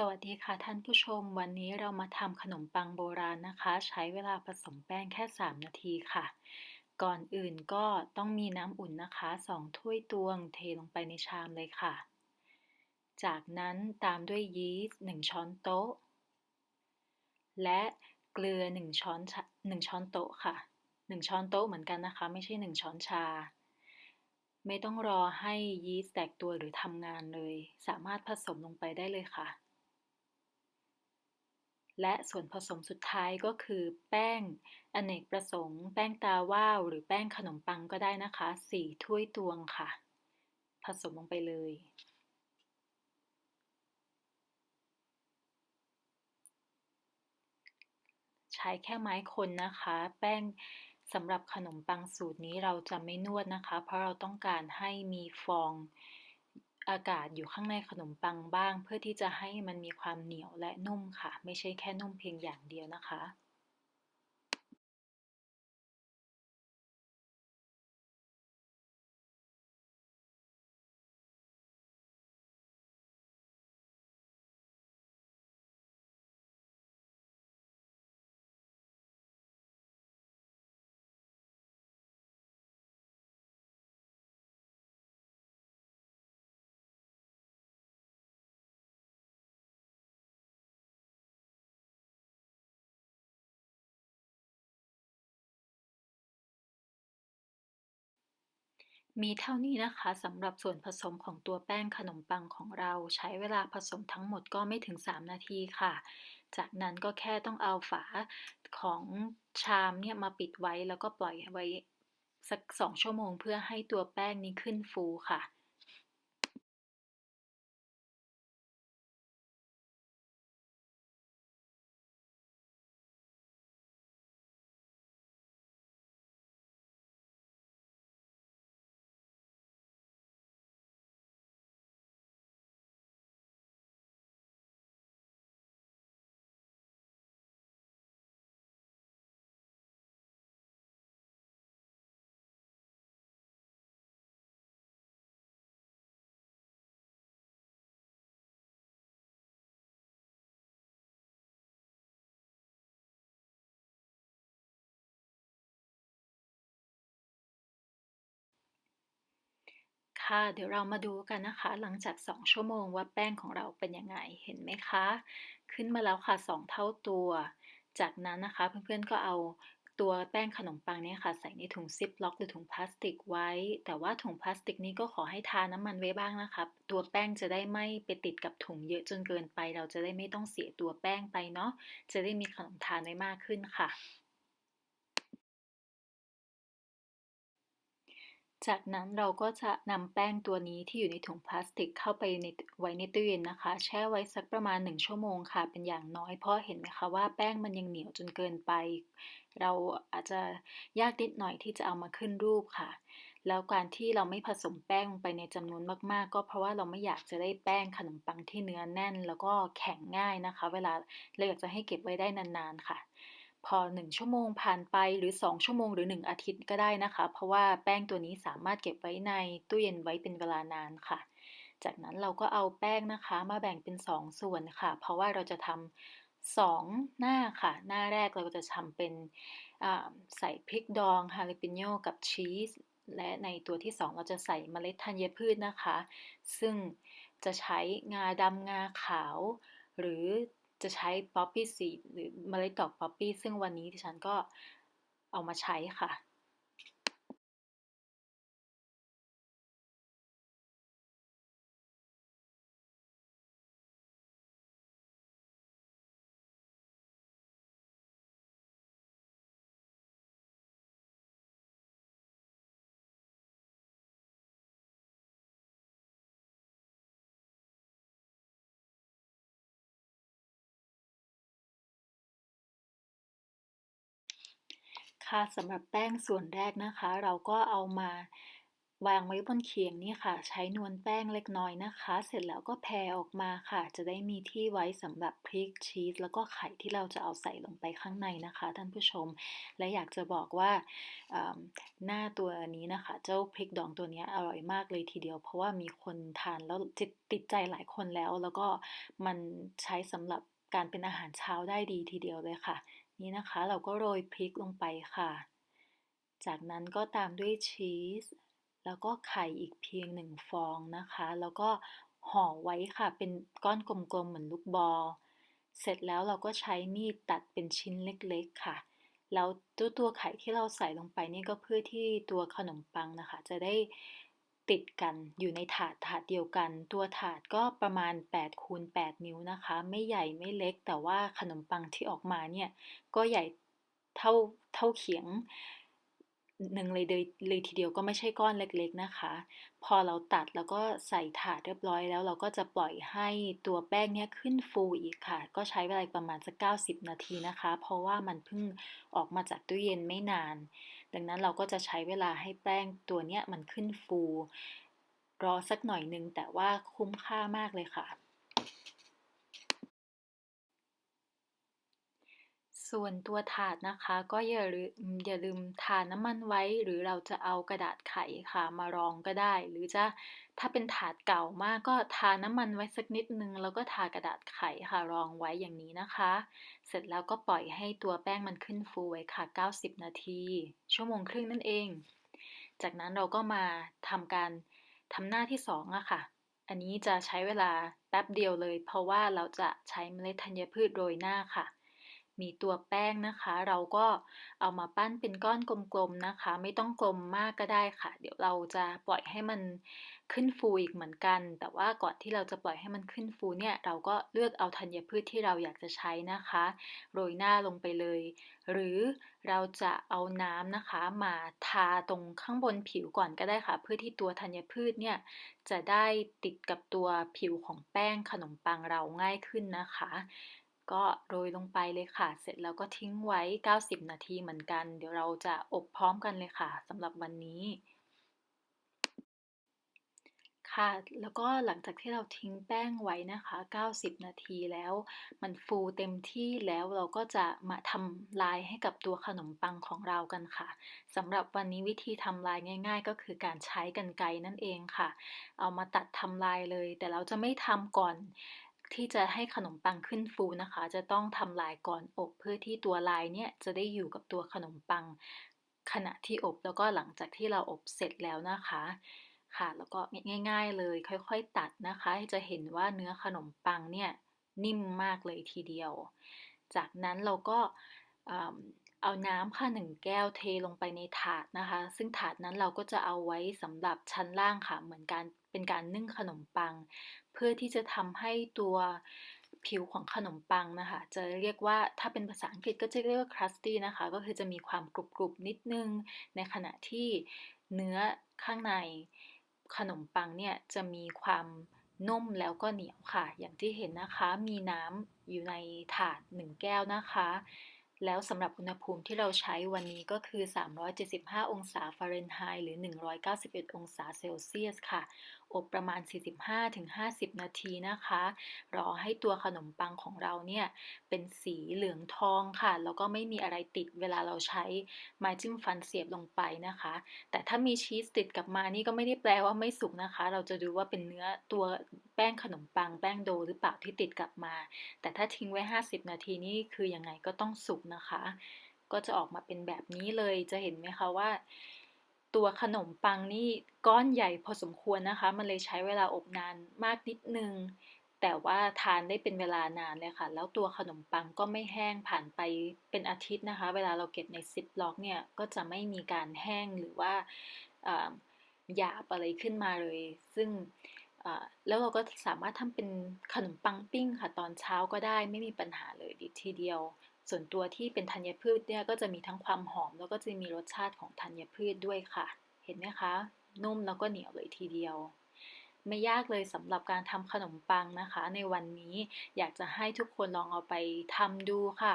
สวัสดีค่ะท่านผู้ชม วันนี้เรามาทำขนมปังโบราณนะคะ ใช้เวลาผสมแป้งแค่ 3 นาทีค่ะ ก่อนอื่นก็ต้องมีน้ำอุ่นนะคะ 2 ถ้วยตวงเทลงไปในชามเลยค่ะ จากนั้นตามด้วยยีสต์1ช้อนโต๊ะ และเกลือ1ช้อน1ช้อนโต๊ะค่ะ 1 ช้อนโต๊ะเหมือนกันนะคะ ไม่ใช่ 1 ช้อนชาไม่ต้องรอให้ยีสต์แตกตัวหรือทำงานเลย สามารถผสมลงไปได้เลยค่ะ และส่วนผสมสุดท้ายก็คือ แป้ง อเนกประสงค์ แป้งตาว่าว หรือแป้งขนมปังก็ได้นะคะ4ถ้วยตวงค่ะ ผสมลงไปเลย ใช้แค่ไม้คนนะคะ แป้งสำหรับขนมปังสูตรนี้เราจะไม่นวดนะคะ เพราะเราต้องการให้มีฟอง อากาศอยู่ข้างในขนมปังบ้าง เพื่อที่จะให้มันมีความเหนียวและนุ่มค่ะ ไม่ใช่แค่นุ่มเพียงอย่างเดียวนะคะ มีเท่านี้นะคะสำหรับส่วนผสมของตัวแป้งขนมปังของเราใช้เวลาผสมทั้งหมดก็ไม่ถึง 3 นาทีค่ะ จากนั้นก็แค่ต้องเอาฝาของชามเนี่ยมาปิดไว้แล้วก็ปล่อยไว้สัก 2 ชั่วโมงเพื่อให้ตัวแป้งนี้ขึ้นฟูค่ะ ค่ะ เดี๋ยวเรามาดูกันนะคะ หลังจาก 2 ชั่วโมงว่าแป้งของเราเป็นยังไง เห็นไหมคะ ขึ้นมาแล้วค่ะ 2 เท่าตัว จากนั้นนะคะเพื่อนๆก็เอาตัวแป้งขนมปังนี้ค่ะ ใส่ในถุงซิปล็อกหรือถุงพลาสติกไว้ แต่ว่าถุงพลาสติกนี้ก็ขอให้ทาน้ำมันไว้บ้างนะคะ ตัวแป้งจะได้ไม่ไปติดกับถุงเยอะจนเกินไป เราจะได้ไม่ต้องเสียตัวแป้งไปเนาะ จะได้มีขนมทานได้มากขึ้นค่ะ จากนั้นเราก็จะนำแป้งตัวนี้ที่อยู่ในถุงพลาสติกเข้าไปในไว้ในตู้เย็นนะคะ แช่ไว้สักประมาณ 1 ชั่วโมงค่ะ เป็นอย่างน้อยเพราะเห็นไหมคะว่าแป้งมันยังเหนียวจนเกินไป เราอาจจะยากนิดหน่อยที่จะเอามาขึ้นรูปค่ะ แล้วการที่เราไม่ผสมแป้งลงไปในจำนวนมากๆ ก็เพราะว่าเราไม่อยากจะได้แป้งขนมปังที่เนื้อแน่น แล้วก็แข็งง่ายนะคะ เวลาเราอยากจะให้เก็บไว้ได้นานๆค่ะ พอ 1 ชั่วโมงผ่านไปหรือ 2 ชั่วโมงหรือ 1 อาทิตย์ก็ได้นะคะ เพราะว่าแป้งตัวนี้สามารถเก็บไว้ในตู้เย็นไว้เป็นเวลานานค่ะ จากนั้นเราก็เอาแป้งนะคะมาแบ่งเป็น 2 ส่วนค่ะ เพราะว่าเราจะทำ2 หน้าค่ะ หน้าแรกเราจะทำเป็นใส่พริกดองฮาลิปิโนกับชีส และในตัวที่ 2 เราจะใส่เมล็ดธัญพืชนะคะ ซึ่งจะใช้งาดำงาขาว หรือ จะใช้ป๊อปปี้ซีดหรือเมล็ดดอกป๊อปปี้ซึ่งวันนี้ที่ฉันก็เอามาใช้ค่ะ ค่ะสำหรับแป้งส่วนแรกนะคะ เราก็เอามาวางไว้บนเขียงนี่ค่ะ ใช้นวลแป้งเล็กน้อยนะคะ เสร็จแล้วก็แผ่ออกมาค่ะ จะได้มีที่ไว้สำหรับพริกชีสแล้วก็ไข่ที่เราจะเอาใส่ลงไปข้างในนะคะท่านผู้ชม และอยากจะบอกว่าหน้าตัวนี้นะคะ เจ้าพริกดองตัวนี้อร่อยมากเลยทีเดียว เพราะว่ามีคนทานแล้วติดใจหลายคนแล้ว แล้วก็มันใช้สำหรับการเป็นอาหารเช้าได้ดีทีเดียวเลยค่ะ นี่นะคะ เราก็โรยพริกลงไปค่ะ จากนั้นก็ตามด้วยชีส แล้วก็ไข่อีกเพียงหนึ่งฟองนะคะ แล้วก็ห่อไว้ค่ะเป็นก้อนกลมๆเหมือนลูกบอล เสร็จแล้วเราก็ใช้มีดตัดเป็นชิ้นเล็กๆค่ะ แล้วตัวตัวไข่ที่เราใส่ลงไปนี่ก็เพื่อที่ตัวขนมปังนะคะ จะได้ ติดกันอยู่ในถาดถาดเดียวกัน ตัวถาดก็ประมาณ8คูณ8นิ้วนะคะ ไม่ใหญ่ไม่เล็ก แต่ว่าขนมปังที่ออกมาเนี่ยก็ใหญ่เท่าเท่าเขียงหนึ่งเลยเลยทีเดียวก็ไม่ใช่ก้อนเล็กๆนะคะ พอเราตัดแล้วก็ใส่ถาดเรียบร้อยแล้วเราก็จะปล่อยให้ตัวแป้งเนี้ยขึ้นฟูอีกค่ะ ก็ใช้เวลาประมาณสัก90 นาทีนะคะ เพราะว่ามันเพิ่งออกมาจากตู้เย็นไม่นาน ดังนั้นเราก็จะใช้เวลาให้แป้งตัวเนี้ยมันขึ้นฟู รอสักหน่อยนึงแต่ว่าคุ้มค่ามากเลยค่ะ ส่วนตัวถาดนะคะก็อย่าลืมอย่าลืมทาน้ำมันไว้หรือเราจะเอากระดาษไขค่ะมารองก็ได้ หรือจะถ้าเป็นถาดเก่ามากก็ทาน้ำมันไว้สักนิดนึง แล้วก็ทากระดาษไขค่ะรองไว้อย่างนี้นะคะ เสร็จแล้วก็ปล่อยให้ตัวแป้งมันขึ้นฟูไว้ค่ะ 90 นาที ชั่วโมงครึ่งนั่นเอง จากนั้นเราก็มาทำการทำหน้าที่2อะค่ะ อันนี้จะใช้เวลาแป๊บเดียวเลย เพราะว่าเราจะใช้เมล็ดธัญพืชโรยหน้าค่ะ มีตัวแป้งนะคะ เราก็เอามาปั้นเป็นก้อนกลมๆนะคะ ไม่ต้องกลมมากก็ได้ค่ะ เดี๋ยวเราจะปล่อยให้มันขึ้นฟูอีกเหมือนกัน แต่ว่าก่อนที่เราจะปล่อยให้มันขึ้นฟูเนี่ย เราก็เลือกเอาธัญพืชที่เราอยากจะใช้นะคะ โรยหน้าลงไปเลย หรือเราจะเอาน้ำนะคะ มาทาตรงข้างบนผิวก่อนก็ได้ค่ะ เพื่อที่ตัวธัญพืชเนี่ยจะได้ติดกับตัวผิวของแป้งขนมปังเราง่ายขึ้นนะคะ ก็โรยลงไปเลยค่ะ เสร็จแล้วก็ทิ้งไว้ 90 นาทีเหมือนกัน เดี๋ยวเราจะอบพร้อมกันเลยค่ะสำหรับวันนี้ ค่ะ แล้วก็หลังจากที่เราทิ้งแป้งไว้นะคะ 90 นาทีแล้ว มันฟูเต็มที่แล้วเราก็จะมาทำลายให้กับตัวขนมปังของเรากันค่ะสำหรับวันนี้วิธีทำลายง่าย ๆ ก็คือการใช้กันไกนั่นเองค่ะ เอามาตัดทำลายเลย แต่เราจะไม่ทำก่อน ที่จะให้ขนมปังขึ้นฟูนะคะ จะต้องทำลายก่อนอบ เพื่อที่ตัวลายเนี่ยจะได้อยู่กับตัวขนมปัง ขณะที่อบแล้วก็หลังจากที่เราอบเสร็จแล้วนะคะค่ะ แล้วก็ง่าย ๆ เลย ค่อยๆ ตัดนะคะ จะเห็นว่าเนื้อขนมปังเนี่ยนิ่มมากเลยทีเดียว จากนั้นเราก็ เอาน้ำค่ะหนึ่งแก้วเทลงไปในถาดนะคะ ซึ่งถาดนั้นเราก็จะเอาไว้สำหรับชั้นล่างค่ะ เหมือนการเป็นการนึ่งขนมปัง เพื่อที่จะทำให้ตัวผิวของขนมปังนะคะ จะเรียกว่าถ้าเป็นภาษาอังกฤษก็จะเรียกว่า crusty นะคะ ก็คือจะมีความกรุบๆนิดนึง ในขณะที่เนื้อข้างในขนมปังเนี่ยจะมีความนุ่มแล้วก็เหนียวค่ะ อย่างที่เห็นนะคะ มีน้ำอยู่ในถาดหนึ่งแก้วนะคะ แล้วสำหรับอุณหภูมิที่เราใช้วันนี้ก็คือ 375 องศาฟาเรนไฮต์หรือ 191 องศาเซลเซียสค่ะ อบประมาณ 45-50 นาทีนะคะ รอให้ตัวขนมปังของเราเนี่ย เป็นสีเหลืองทองค่ะ แล้วก็ไม่มีอะไรติดเวลาเราใช้ไม้จิ้มฟันเสียบลงไปนะคะ แต่ถ้ามีชีสติดกับมานี่ก็ไม่ได้แปลว่าไม่สุกนะคะ เราจะดูว่าเป็นเนื้อตัวแป้งขนมปังแป้งโดหรือเปล่าที่ติดกลับมา แต่ถ้าทิ้งไว้ 50 นาทีนี่คือยังไงก็ต้องสุกนะคะ ก็จะออกมาเป็นแบบนี้เลย จะเห็นไหมคะว่า ตัวขนมปังนี่ก้อนใหญ่พอสมควรนะคะ มันเลยใช้เวลาอบนานมากนิดนึง แต่ว่าทานได้เป็นเวลานานเลยค่ะ แล้วตัวขนมปังก็ไม่แห้งผ่านไปเป็นอาทิตย์นะคะ เวลาเราเก็บในซิปล็อกเนี่ย ก็จะไม่มีการแห้งหรือว่าหยาบอะไรขึ้นมาเลย ซึ่งแล้วเราก็สามารถทำเป็นขนมปังปิ้งค่ะ ตอนเช้าก็ได้ไม่มีปัญหาเลยดีทีเดียว ส่วนตัวที่เป็นธัญพืชเนี่ยก็จะมีทั้งความหอม แล้วก็จะมีรสชาติของธัญพืชด้วยค่ะ เห็นไหมคะ นุ่มแล้วก็เหนียวเลยทีเดียว ไม่ยากเลยสำหรับการทำขนมปังนะคะ ในวันนี้อยากจะให้ทุกคนลองเอาไปทำดูค่ะ